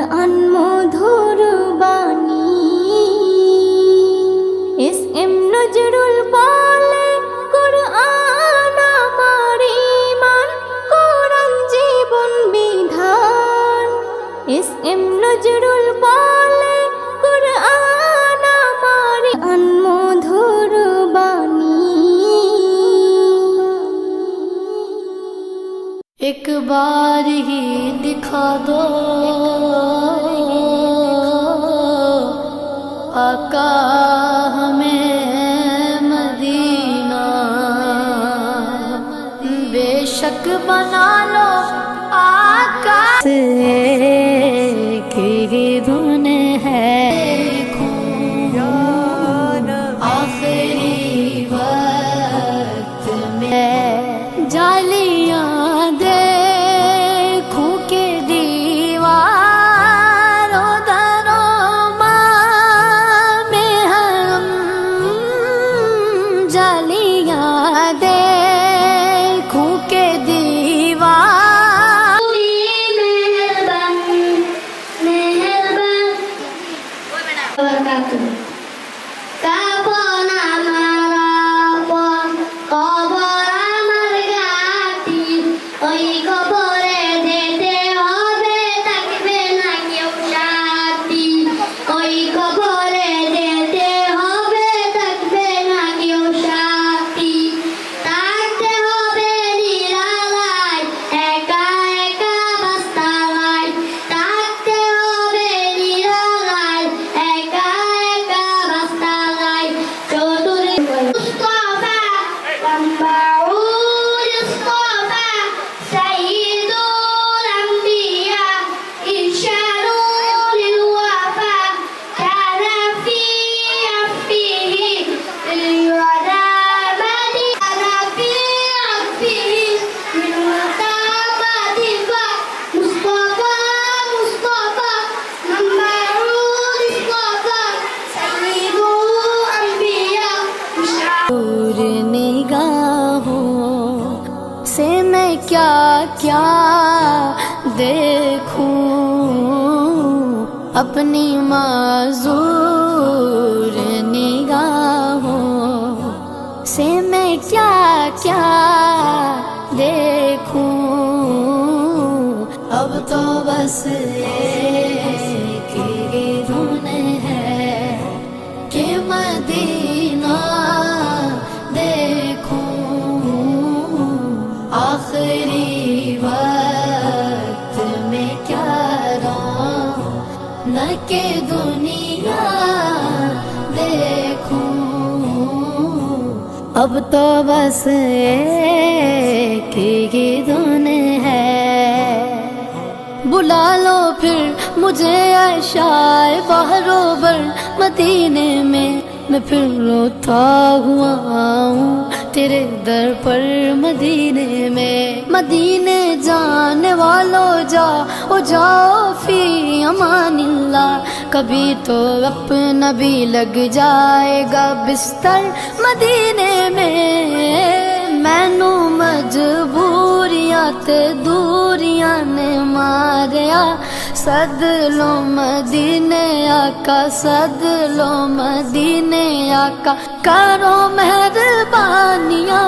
কোরআন মধুর বাণী S M Nazrul বলে কোরআন আমার ইমান কোরআন জীবন বিধান এস এম নজরুল বলে কোরআন আমার আন মধুর বাণী एक बार ही दिखा दो ہمیں مدینہ۔ بے بنا لو آقا سے کی دھوم ওই কবরে سے میں کیا کیا دیکھوں؟ اپنی معذور نگاہوں سے میں کیا کیا دیکھوں؟ اب تو بس دیکھوں۔ اب تو بس کی دن ہے۔ بلا لو پھر مجھے عشائے بہرو بر مدینے میں میں پھر روتا ہوا ہوں۔ تیرے در پر مدینے میں۔ مدینے جانے والو جا ہو جاؤ فی امان اللہ۔ کبھی تو اپنا بھی لگ جائے گا بستر مدینے میں۔ میں مینو مجبوریاں تے دوریاں نے ماریا۔ صد لو مدینے آقا صد لو مدینے آقا کرو مہربانیاں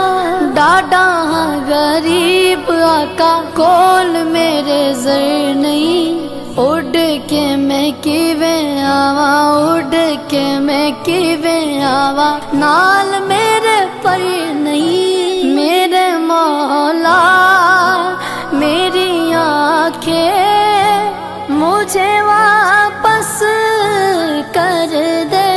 ڈاڈا ہاں غریب آقا کول میرے زر نہیں اڈ کے میں کیویں آوا اڈ کے میں کیویں آوا نال میرے پر نہیں میرے مولا میری آنکھیں मुझे वापस कर दे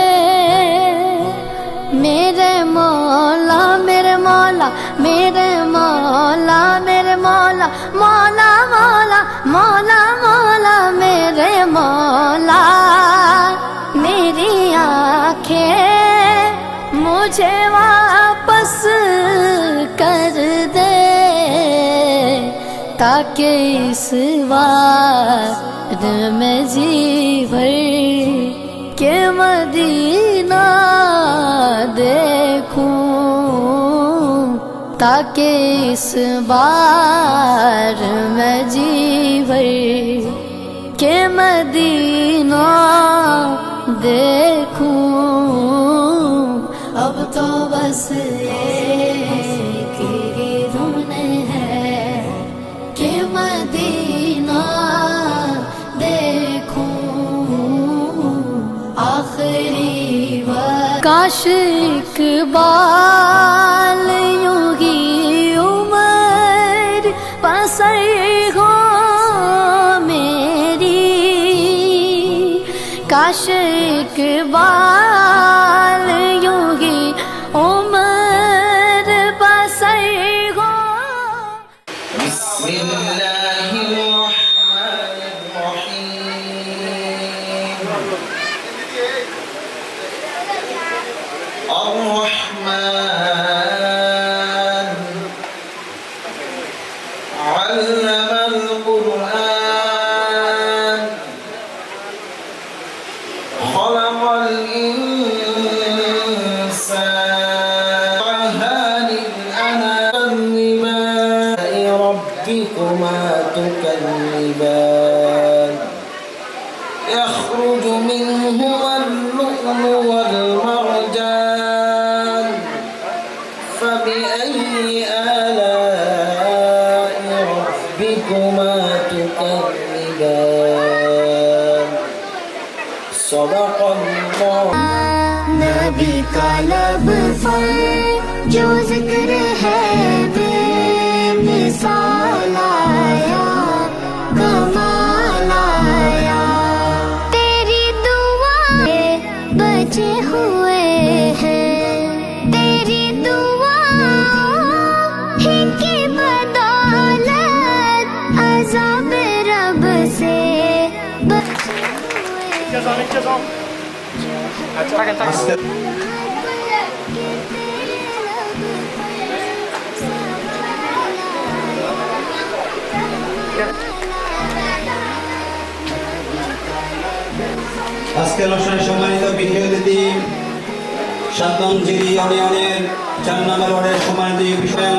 मेरे मौला मेरे मौला मेरे मौला मेरे मौला मौला मौला मौला मौला मेरे मौला मेरी आंखें मुझे वापस कर تا کہ اس وار میں جی بھر کے مدینہ دیکھوں، تاکہ اس بار میں جی بھر کے مدینہ دیکھوں۔ اب تو بس یہ عاشق بال یوں ہی عمر پسر ہو میری۔ کاش بال یوں ہی عمر پسر ہو۔ بسم اللہ الرحمن الرحیم۔ الرحمن. আজকের অনুষ্ঠানে সম্মানিত বিশেষ অতিথি সাতগঞ্জিরি ইউনিয়নের চার নম্বর ওয়ার্ডের সম্মানিত বিষয়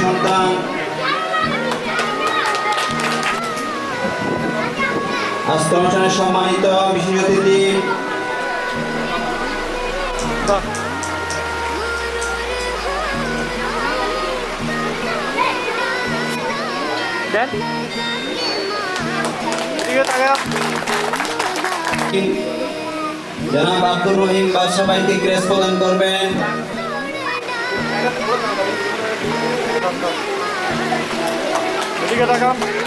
সন্তান আজকের অনুষ্ঠানে সম্মানিত বিশেষ অতিথি। জনাব আব্দুর রহিম বাদশাহ ভাইকে ক্রেস প্রদান করবেন। দিকে তাকা ধরে রাখেন নাকি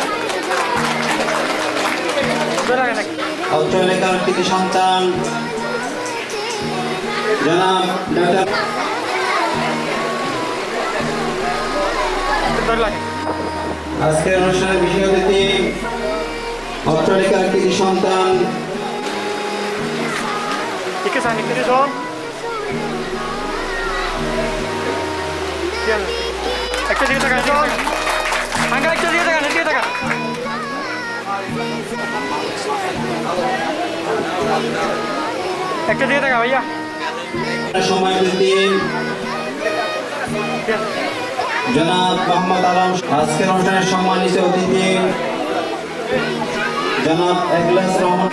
অত্র এলাকার কৃতি সন্তান। জনাব লাগে। আজকের অনুষ্ঠানের বিশেষ অতিথি অট্টালিকার কৃতি সন্তান। ইকে সানি কিরে শোন একটা দিকে আঙ্গা একটা দিকে তাকান। একটা দিকে তাকা ভাইয়া। সময় বৃদ্ধি জনাব মোহাম্মদ আলম আজকের অনুষ্ঠানের সম্মানিত অতিথি। জনাব একলাস রহমান।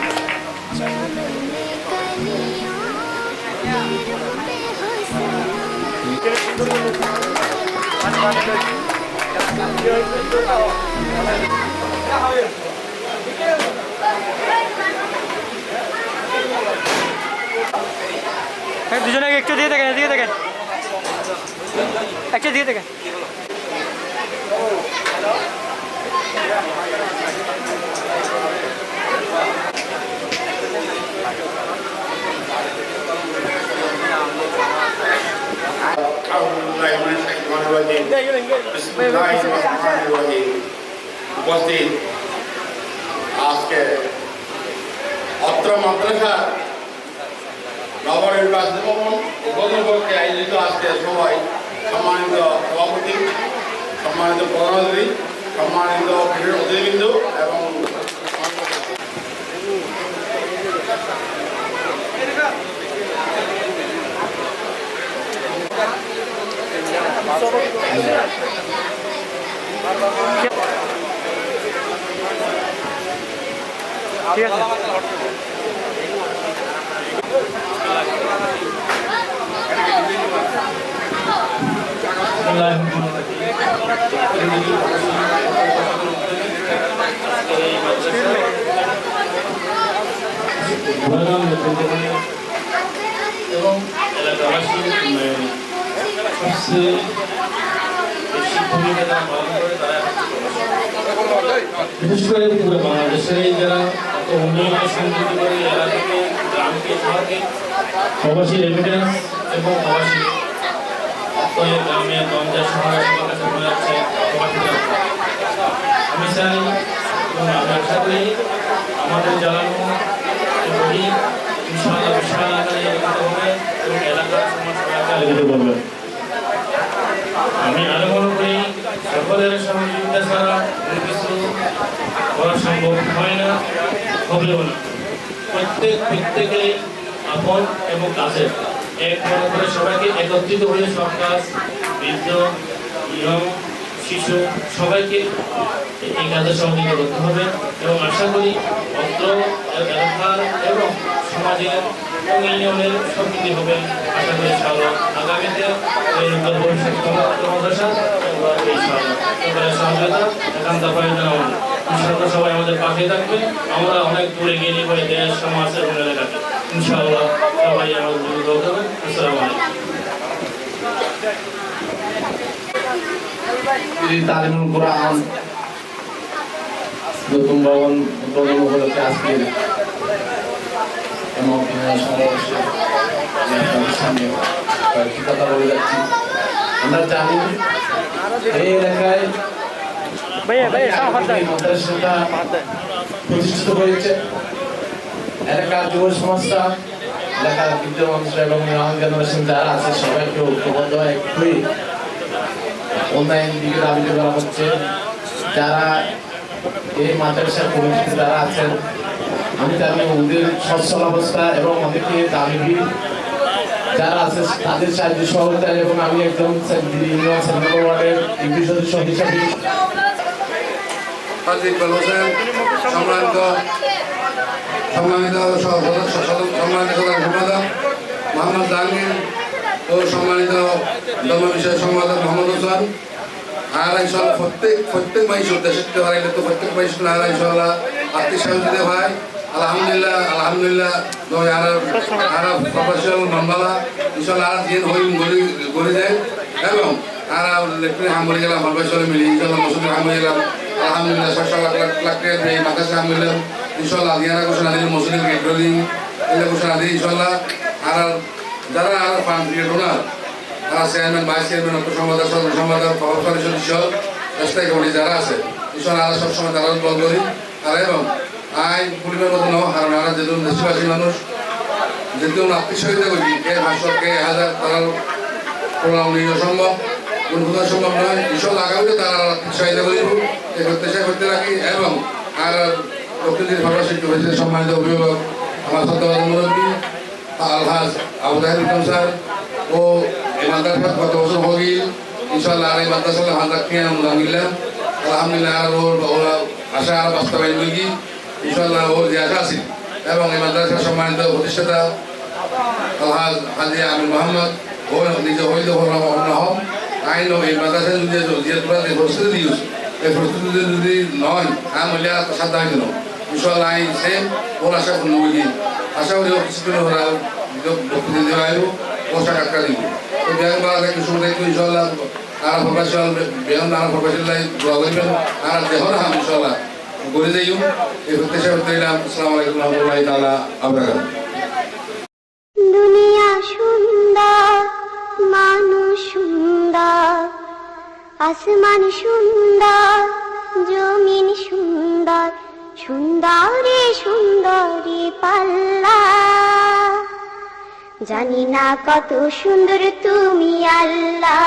হ্যাঁ দুজনে একটু দিয়ে দেখেন এদিকে দেখেন। একটা দিয়ে দেখেন। উপস্থিত আজকে অত্র মাদ্রাসা নবনির্বাচিত ভবন উদ্বোধন করতে আয়োজিত আজকে সবাই সম্মানিত সভাপতি, সম্মানিত প্রধানমন্ত্রী সম্মানিত অতিথিবৃন্দ এবং ঠিক আছে। এবং এলাকাবাসী উন্নয়নে সবচেয়ে বেশি ভূমিকা পালন বিশেষ করে পুরো বাংলাদেশের যারা এত উন্নয়নের করে এলাকাকে প্রবাসী রেমিটেন্স এবং প্রবাসী গ্রামে গঞ্জে শহরে সবার কাছে মনে প্রবাসীরা আমি চাই এবং আমি আশা আমাদের জ্বালানো ইনশাআল্লাহ বিশাল আকারে হবে এবং এলাকার সমাজ করবে। আমি আরও মনে করি, সকলের সহযোগিতা ছাড়া কোনো কিছু করা সম্ভব হয় না হবেও না। প্রত্যেক প্রত্যেকেই আপন এবং কাছের। এক করে সবাইকে একত্রিত হয়ে সব কাজ, বৃদ্ধ, ইয়ং, শিশু, সবাইকে এই কাজে সহযোগিতা করতে হবে এবং আশা করি অত্র এলাকার এবং সমাজের এবং ইউনিয়নের হবে। আশা করি আগামীতে এই ভবিষ্যৎ সবাই আমাদের পাশে থাকবে আমরা অনেক দূরে গিয়ে ইনশাআল্লাহ সবাই আমাদের যুক্ত হবে আসসালামু আলাইকুম নতুন ভবন উদ্বোধন উপলক্ষে আজকে এবং সমাবেশে কয়েকটি কথা বলে যাচ্ছি আমরা জানি এই এলাকায় প্রতিষ্ঠিত হয়েছে এলাকার যুব সমাজটা এলাকার এবং জেনারেশন যারা আছে সবাইকে ঐক্যবদ্ধ হয়ে। উন্নয়ন দিকে দাবিত করা যারা এই মাদ্রাসার কমিটিতে যারা আছেন। আমি জানি ওদের সচ্ছল অবস্থা এবং অনেকে দাবি যারা আছে, তাদের সাহায্য সহযোগিতা এবং আমি সেন্ট্রাল ওয়ার্ডের ইউপি সদস্য হিসাবে সম্মানিত সম্মানিত সম্মানিত সম্পাদক মোহাম্মদ জাহাঙ্গীর ও সম্মানিত ধর্ম বিষয় সম্পাদক মোহাম্মদ হোসেন আর ইনশাল্লাহ প্রত্যেক প্রত্যেক মাইশ দেশে হারাইলে তো প্রত্যেক মাইশ আর ইনশাল্লাহ আর্থিক সহযোগিতা হয়। আলহামদুলিল্লাহ আলহামদুলিল্লাহ। নয় আর আর প্রফেশনাল মামলা ইনশাল্লাহ আর দিন হই গড়ি যায়। এবং আর লেফটেন্ট হামরি গেলাম প্রফেশনাল মিলি ইনশাল্লাহ মসুদের হামরি গেলাম। আলহামদুলিল্লাহ ছশো লাখ লাখ এই মাদ্রাসা হামরিলাম ইনশাল্লাহ দিয়ারা কোশন আদিল মসুদের গেট্রোলিং এগুলো কোশন আদিল ইনশাল্লাহ আর যারা আর ফান্ড দিয়ে ডোনার তারা চেয়ারম্যান ভাইস চেয়ারম্যান অর্থ সম্পাদক সাধারণ সম্পাদক প্রভাবশালী সদস্য স্থায়ী কমিটি যারা আছে সবসময় তারা বল করি। আর এবং আই পরিবার মতো নয় কারণ আমরা দেশবাসী মানুষ যেহেতু আত্মীয় সহিতা করি, কে ভাষণ কে হাজার তারা প্রণাম নিয়ে সম্ভব। সম্ভব নয় ঈশ্বর আগামীতে তারা আত্মীয় সহায়তা করিব এই প্রত্যাশা করতে রাখি, এবং আর প্রকৃতির শিক্ষক হয়েছে সম্মানিত অভিভাবক, আমার সত্যবাদ মুরব্বী স্যার ও এই মাদ্রাসা গত বছর ভোগী। ইনশাল্লাহ আর এই মাদ্রাসা খেয়ে আমরা মিললাম আলহামদুলিল্লাহ আর ওরা আশা আর বাস্তবায়ন করি। ইনশাল্লাহ ওর এবং এই মাদ্রাসার সম্মানিত প্রতিষ্ঠাতা হাজি আমির মোহাম্মদ, ও নিজে হন। আইন এই মাদ্রাসা যদি যে প্রস্তুতি এই প্রস্তুতি যদি নয় আম হইলে সাধ্যা হইতে না। ইনশাল্লাহ আইন সেম, ওর আশা বুঝি আশা করি ও কিছু দিন ওরা বক্তৃতা দেওয়া আইব পোশাক আটকা দিব তো ব্যাংক বাড়া থেকে শুরু থেকে ইনশাল্লাহ আর প্রফেশনাল বেহন প্রফেশনাল দোয়া দেহ না ইনশাল্লাহ করে যাইও এই প্রত্যাশা করতে গেলাম আসসালামু আলাইকুম রহমতুল্লাহ তাআলা আবরাকাত দুনিয়া সুন্দর, মানুষ সুন্দর, আসমান সুন্দর, জমিন সুন্দর, সুন্দরে সুন্দরী পাল্লা। জানি না কত সুন্দর তুমি আল্লাহ।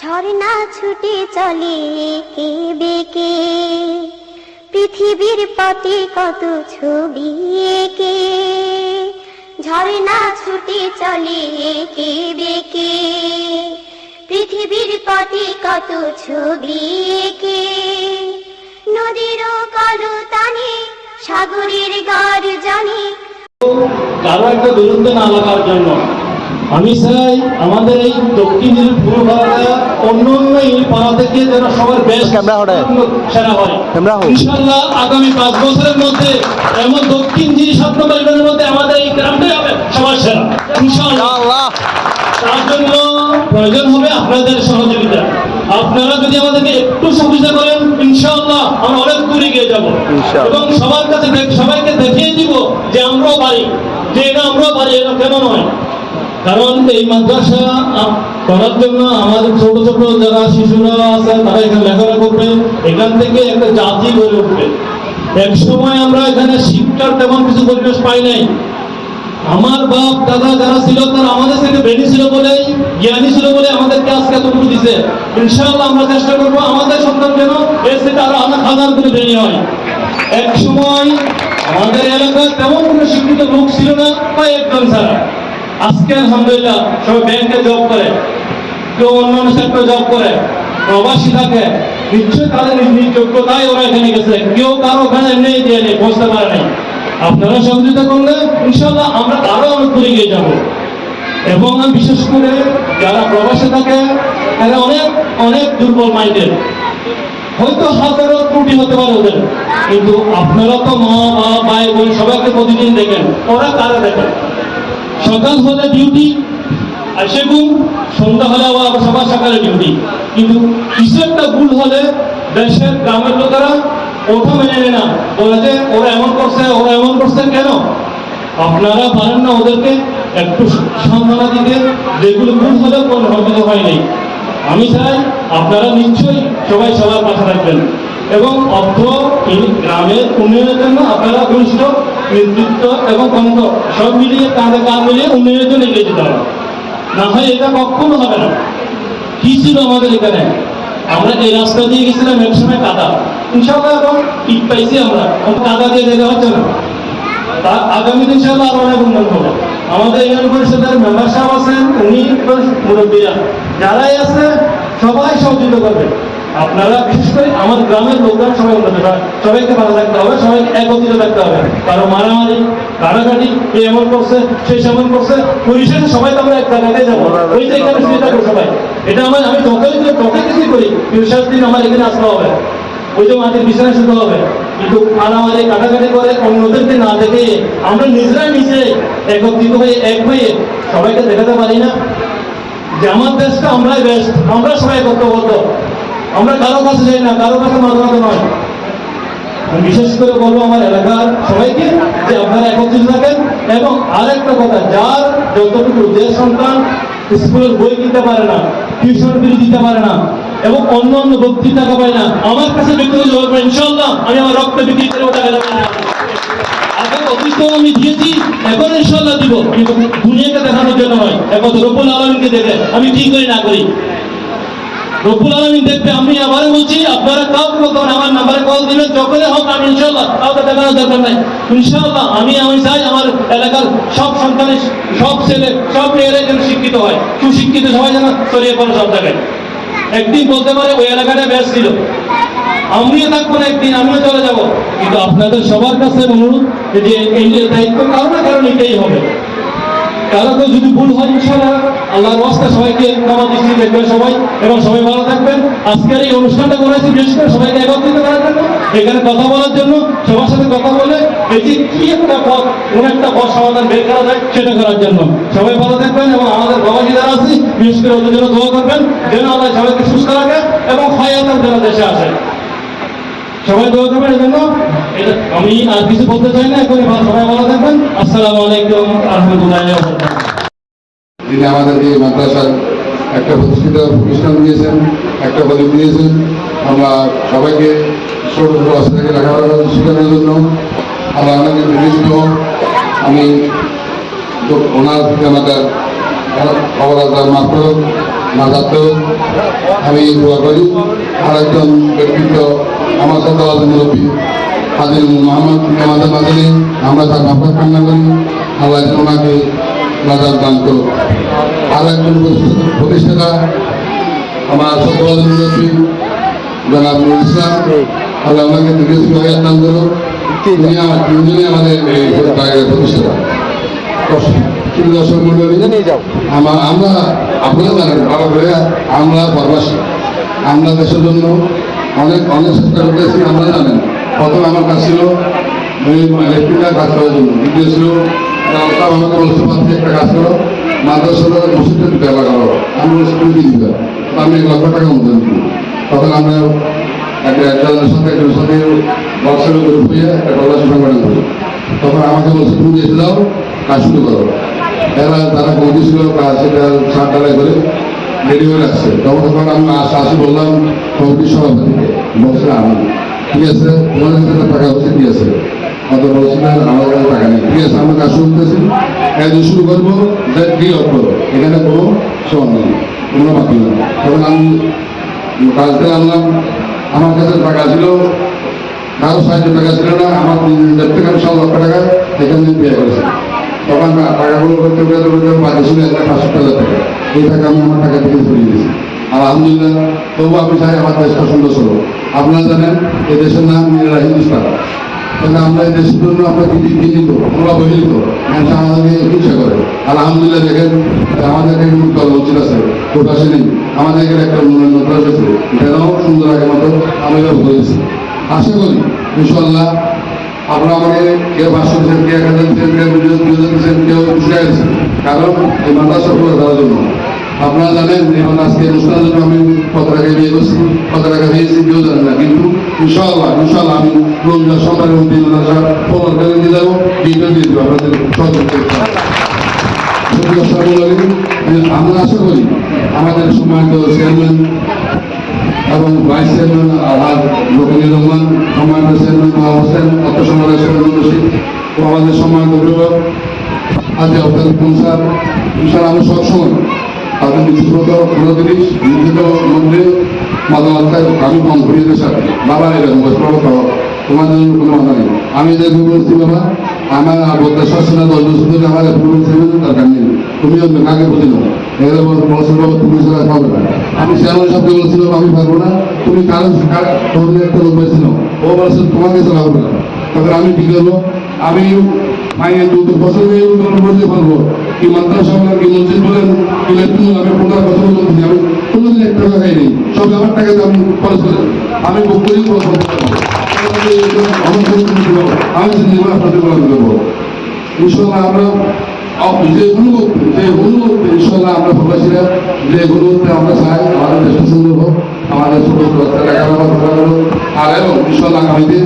ঝর্ণা ছুটে চলে কে বেকে। পৃথিবীর পথে কত ছবি এঁকে। ঝর্ণা ছুটে চলে কে বেকে। পৃথিবীর পথে কত ছবি এঁকে। নদীর কলতানে সাগরের গর্জনে। কারও একটা দুরন্ত না লাগার জন্য আমি চাই আমাদের এই দক্ষিণ পুরো পাড়াটা অন্য অন্য এই পাড়া থেকে যেন সবার বেশ সেরা হয়। ক্যামেরা হয় ইনশাল্লাহ আগামী পাঁচ বছরের মধ্যে এমন দক্ষিণ সাত নম্বর ইউনিয়নের মধ্যে আমাদের এই গ্রামটাই হবে সবার সেরা। ইনশাল্লাহ তার জন্য প্রয়োজন হবে আপনাদের সহযোগিতা। আপনারা যদি আমাদেরকে একটু সুবিধা করেন ইনশাআল্লাহ আমরা অনেক দূরে এগিয়ে যাব। এবং সবার কাছে দেখ- সবাইকে দেখিয়ে দিব যে আমরাও পারি। যে এটা আমরাও পারি এটা কেন নয়? কারণ এই মাদ্রাসা করার জন্য আমাদের ছোট ছোট যারা শিশুরা আছে তারা এখানে লেখাপড়া করবে। এখান থেকে একটা জাতি গড়ে উঠবে। এক সময় আমরা এখানে শিক্ষার তেমন কিছু পরিবেশ পাই নাই। আমার বাপ, দাদা যারা ছিল, তারা আমাদের থেকে বেনি ছিল বলেই জ্ঞানী ছিল বলে আমাদেরকে আজকে এতটুকু দিছে। ইনশাআল্লাহ আমরা চেষ্টা করব আমাদের সন্তান যেন এর থেকে আরও অনেক হাজার করে বেনি হয়। এক সময় আমাদের এলাকায় তেমন কোনো শিক্ষিত লোক ছিল না, বা একজন ছাড়া। আজকে আলহামদুলিল্লাহ সবাই ব্যাংকে জব করে, কেউ অন্যান্য সেক্টরে জব করে, প্রবাসী থাকে, নিশ্চয়ই তাদের নিজ যোগ্যতায় ওরা এখানে গেছে। কেউ কারও ওখানে এমনি দিয়ে নেই পৌঁছতে পারে নাই। আপনারা সহযোগিতা করলে ইনশাল্লাহ আমরা আরও অনেক দূরে গিয়ে যাব। এবং বিশেষ করে যারা প্রবাসে থাকে, তারা অনেক অনেক দুর্বল মাইন্ডের হয়তো হাজারো ত্রুটি হতে পারে ওদের, কিন্তু আপনারা তো মা মা ভাই, বোন সবাইকে প্রতিদিন দেখেন, ওরা কারা দেখেন? সকাল হলে ডিউটি আসে ঘুম, সন্ধ্যা হলে আবার সবার সকালে ডিউটি কিন্তু কিছু একটা ভুল হলে দেশের গ্রামের লোকেরা ওঠা মেনে নেয় না। বলে যে, ওরা এমন করছে, ওরা এমন করছে কেন? আপনারা পারেন না ওদেরকে একটু সান্ত্বনা দিতে। যেগুলো ভুল হলে কোনো হয় নাই আমি চাই আপনারা নিশ্চয়ই সবাই সবার পাশে থাকবেন। এবং অর্থ এই গ্রামের উন্নয়নের জন্য আপনারা ঘনিষ্ঠ নেতৃত্ব এবং কণ্ঠ সব মিলিয়ে কাঁধে কাঁধ মিলিয়ে উন্নয়নের জন্য এগিয়ে যেতে হবে। না হয় এটা কখনো হবে না। কি ছিল আমাদের এখানে? আমরা এই রাস্তা দিয়ে গেছিলাম, এক সময় কাদা। ইনশাল্লাহ এখন ঠিক পাইছি আমরা। কাদা দিয়ে যেতে হচ্ছে না। তার আগামী দিন ইনশাল্লাহ আরও অনেক উন্নয়ন হবে। আমাদের ইউনিয়ন পরিষদের মেম্বার সাহেব আছেন, উনি মুরব্বীরা। যারাই আছে, সবাই সহযোগিতা করবে। আপনারা, বিশেষ করে আমার গ্রামের লোকরা, সবাই উন্নত। সবাইকে ভালো থাকতে হবে সবাইকে একত্রিত থাকতে হবে। কারও মারামারি কাটাকাটি কে এমন করছে সে সেমন করছে পরিশেষে সবাই আমরা এক জায়গাতে যাব। ওই যে শুয়ে থাকব সবাই। এটা আমার, আমি যতই যতই কিছু করি পরিশেষ দিন আমার এখানে আসতে হবে। ওই যে মাটির বিছানা শুতে হবে। কিন্তু মারামারি কাটাকাটি করে অন্যদেরকে না দেখে আমরা নিজেরা নিজে একত্রিত হয়ে, এক হয়ে সবাইকে দেখাতে পারি না। যে আমার দেশটা আমরাই বেস্ট আমরা সবাই কর্তব্য আমরা কারও কাছে যাই না, কারও কাছে মাথা নয়। বিশেষ করে বলব আমার এলাকার সবাইকে যে আপনারা একত্রিত থাকেন। এবং আরেকটা কথা, যার যতটুকু যে সন্তান স্কুলের বই কিনতে পারে না, টিউশন ফি দিতে পারে না, এবং অন্য অন্য ভক্তি টাকা পায় না, আমার কাছে জবাব পাই ইনশাল্লাহ আমি আমার রক্ত বিক্রি করে টাকা দেবো আগে অতিরিক্ত আমি দিয়েছি, এখন ইনশাল্লাহ দিব, কিন্তু দুনিয়াকে দেখানোর জন্য নয়। এখন রব্বুল আলমীকে দেখে, আমি কি করি না করি। আমি বলছি আপনারা আমার নাম্বারে কল ইনশাল্লাহ দরকার ইনশাল্লাহ আমি আমি চাই আমার এলাকার সব সন্তানের, সব ছেলে, সব মেয়েরা যেন শিক্ষিত হয়। সবাই যেন পড়ে একদিন বলতে পারে ওই এলাকাটা ব্যাস ছিল। আমিও থাকব না একদিন, আমিও চলে যাব। কিন্তু আপনাদের সবার কাছে অনুরোধ, যে এই দায়িত্ব কারও না কারও নিতেই হবে। কারও কেউ যদি ভুল হয়, ইনশাআল্লাহ আল্লাহর ওয়াস্তে সবাইকে নামা দৃষ্টি দেখবেন সবাই এবং সবাই ভালো থাকবেন। আজকের এই অনুষ্ঠানটা করেছি, বিশেষ করে সবাইকে একত্রিত করার জন্য। এখানে কথা বলার জন্য সবার সাথে কথা বলে যে কি একটা পথ, কোন একটা পথ সমাধান বের করা যায় সেটা করার জন্য। সবাই ভালো থাকবেন এবং আমাদের বাবাজি যারা আছি, বিশেষ করে ওদের জন্য দোয়া করবেন। যেন আল্লাহ সবাইকে সুস্থ রাখে এবং হায়াতার যেন দেশে আসে। সবাই দোয়া করবেন এই জন্য এটা- আমি আর কিছু বলতে চাই না এখন সবাই ভালো থাকবেন। আসসালামু আলাইকুম আহমদুল্লাহ। তিনি আমাদেরকে এই মাদ্রাসার একটা প্রতিষ্ঠিত প্রতিষ্ঠান দিয়েছেন, একটা কলেজ দিয়েছেন। আমরা সবাইকে ছোট ছোট থেকে লেখাপড়া জন্য। আল্লাহ আমাকে নির্দিষ্ট আমি ওনার পিতামাতার অবরাধার মাত্র না থাকতেও আমি দোয়া করি। আর একজন ব্যক্তিত্ব আমার সাথে আলাদা মুরব্বী হাজির মোহাম্মদ আমাদের মাঝে। আমরা তার ভাবনা কান্না করি। আল্লাহ ওনাকে নাজার দান করুক আর একজন প্রতিষ্ঠাতা আমার মুরব্বী জনাব ইসলাম, আল্লাহ ওনাকে দীর্ঘ হয়ে দান করুক। তিনি আমার তিনজনই আমাদের প্রতিষ্ঠাতা দর্শক মন্ডলী আমার করে আমরা দেশের জন্য অনেক অনেক আমরা আমার ছিল বলছে পাঁচটি একটা কাজ করো মাদ্রাসার মসজিদে দুটো লাগাবো আমি বলছি তুমি কি আমি এক লক্ষ টাকা মতো দিই তখন আমরা একটা একজনের সাথে একজনের সাথে বক্সের উপরে হয়ে একটা প্রবাসী সংগঠন করি তখন আমাকে বলছে তুমি এসে যাও কাজ শুরু করো এরা তারা কমিটি ছিল কাজ সেটা সাত ডালাই করে রেডি হয়ে রাখছে তখন তখন আমি আসে বললাম কমিটির সভাপতিকে বলছে আমি ঠিক আছে তোমাদের টাকা হচ্ছে ঠিক আছে কত বলছিলেন আমাদের কাছে টাকা নেই ঠিক আছে, আমরা কাজ করতেছি। একদিন শুরু করব কি অফ করব। এখানে কোনো সমান নেই, কোনো বাকি নেই। তখন আমি কাজতে আনলাম। আমার কাছে টাকা ছিল, কারও সাহায্য টাকা ছিল না। আমার দেড় থেকে আমি ছ লক্ষ টাকা এখান থেকে বিয়ে করেছি। তখন টাকাগুলো করতে করতে করতে বাকি ছিল একটা পাঁচশো টাকা টাকা। এই টাকা আমি আমার টাকা থেকে সরিয়ে দিয়েছি। আর আলহামদুলিল্লাহ তবু আমি চাই আমার দেশটা সুন্দর ছিল আপনারা জানেন এই দেশের নাম হিন্দুস্তান। তাহলে আমরা দেশের জন্য আমরা বিনীত আমরা বহিলিত আমাদেরকে করে। আলহামদুলিল্লাহ দেখেন দল উচিত আছে প্রকাশে নেই। আমাদের এখানে একটা উন্নয়ন মাদ্রাসা আছে। এটাও সুন্দর আগের মতো আমি করি আপনারা আমাকে কেউ পাঁচশো দিচ্ছেন কেউ এক হাজার দিচ্ছেন কেউ কেউ দুশো কারণ এই মাদ্রাসা পুরো জন্য। আপনারা জানেন এবং আজকে অনুষ্ঠানের জন্য আমি কত টাকা বিয়ে করছি কত টাকা পেয়েছি কেউ জানেন না। কিন্তু ইনশাআল্লাহ ইনশাআল্লাহ আমি রমজান সরকারের মধ্যে মাদ্রাসা পনেরো টাকা দিয়ে দেবো বিয়েটা দিয়ে দেবো আপনাদের সহযোগিতা আমরা আশা করি আমাদের সম্মানিত চেয়ারম্যান এবং ভাইস চেয়ারম্যান আমার লোকনীয় রহমান সম্মানিত চেয়ারম্যান মহা হোসেন অর্থ সম্রাট চেয়ারম্যান রশিদ ও আমাদের সম্মানিত অভিভাবক আজ আপনাদের পৌঁছার বিশাল আমি সবসময় তাদের বিশেষত কোনো জিনিস লিখিত মধ্যে মাদকায় আমি কম করি এদের সাথে। বাবা এরকম প্রবত তোমাদের জন্য কোনো বাধা নেই। আমি এদের বলছি বাবা আমার আবদ্ধ শাসনা দল শুধু আমার অ্যাপ্রুভাল সেভেন দরকার নেই তুমি অন্য কাকে বুঝে নাও এরা বলছে বাবা তুমি ছাড়া পাবে না। আমি চেয়ারম্যান সাহেব আমাকে বলেছিল আমি পারব না। তুমি কারও, কার- তোমাদের একটা লোক পেয়েছিল ও বলেছিল তোমাকে চালাবো না। তখন আমি কি করব? আমি মায়ের দুটো বছর বলতে পারব কি মাদ্রাসা বলেন কি মসজিদ বলেন কি লেট্রিন আমি পনেরো বছর বলতেছি আমি কোনোদিন এক টাকা খাইনি সব আমার টাকাতে আমি খরচ করে আমি বুক করি আমার কোনো আমি জীবন আপনাদের ইনশাল্লাহ আমরা যে গুণগত যে গুণগত ইনশাল্লাহ আমরা যে গুণগত আমরা চাই আমাদের সুন্দর হোক আমাদের আর এবং ইনশাল্লাহ আগামীতে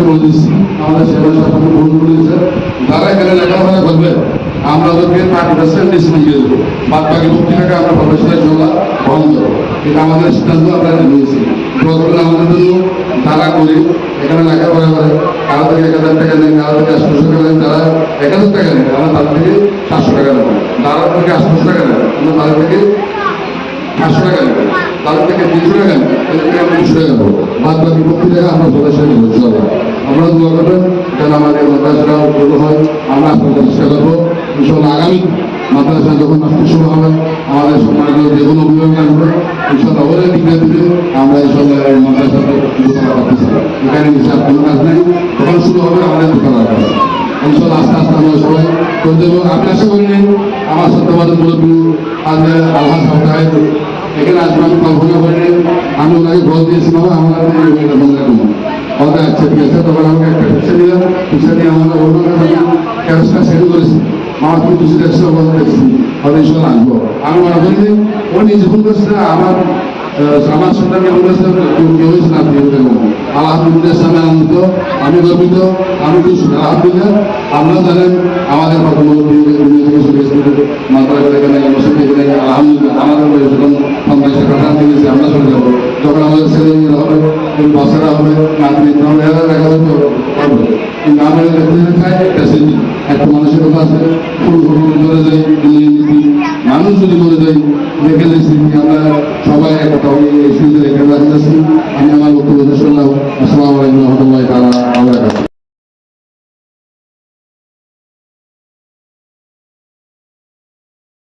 বলে দিচ্ছি আমাদের সেবা সাথে গ্রহণ করে এখানে লেখাপড়া করবে আমরা ওদেরকে থার্টি পার্সেন্ট ডিসকাউন্ট দিয়ে দেবো। বাদ বাকি ভর্তি টাকা আমরা প্রবাসীরা ইনশাল্লাহ বহন করব এটা আমাদের সিদ্ধান্ত, আমরা নিয়েছি। প্রথমে আমাদের জন্য যারা করি এখানে লেখাপড়া করে কারও থেকে এক হাজার টাকা নেন কারও থেকে আটশোশো টাকা নেন যারা এক হাজার টাকা নেন। আমরা তার থেকে সাতশো টাকা নেব। তারা থেকে আটশোশো টাকা নেন আমরা তাদের থেকে পাঁচশো টাকা নেব। তাদের থেকে তিনশো টাকা নেন তাদের থেকে আমরা দুশো টাকা নেব। বাদ বাকি প্রতি টাকা আমরা সদস্য নেব ইনশাল্লাহ আমরা দোয়া করবেন, যেন আমাদের মাদ্রাসাটা ভালো হয়। আমরা আপনাদের চেষ্টা করব। ইনশাল্লাহ আগামী মাদ্রাসা যখন শুরু হবে, আমাদের সম্মানিত যে কোনো অভিভাবক আসবে ইনশাল্লাহ ওরা আমরা এই মাদ্রাসাতে দোতলা এখানে কোনো কাজ নেই তখন শুরু হবে, আমাদের ইনশাল্লাহ আস্তে আস্তে আমরা সবাই আমার সাথে আমাদের মুরব্বী এখানে আসবে, আমি কল্পনা করি আমি ওনাকে ঘর দিয়েছি, বাবা, আমার ওকে আচ্ছা ঠিক আছে, তখন আমাকে একটা পিছিয়ে দিলাম দিয়ে সেট করেছি। আমার কিন্তু সেটা দেখছি হয়তো ইনশাল্লাহ আসব আমি মনে করি উনি যখন আমার সন্তানকে ফোন করছে কেউ আলহামদুলিল্লাহ সামনে আনন্দিত, আমি গর্বিত, আমি খুশি। আলহামদুলিল্লাহ আপনারা জানেন আমাদের এখানে আলহামদুলিল্লাহ, আমাদের যখন আমরা চলে যাব। যখন আমাদের ছেলে হবে বাচ্চারা হবে, নাতনি দেখা কিন্তু আমরা কথা আছে মানুষ যদি মনে করি দেখে আমরা সবাই একটা হয়ে এই সুযোগ এখানে আমি আমার বক্তব্য শুনলাম আসসালামাইকুম রহমতুল্লাহ তালা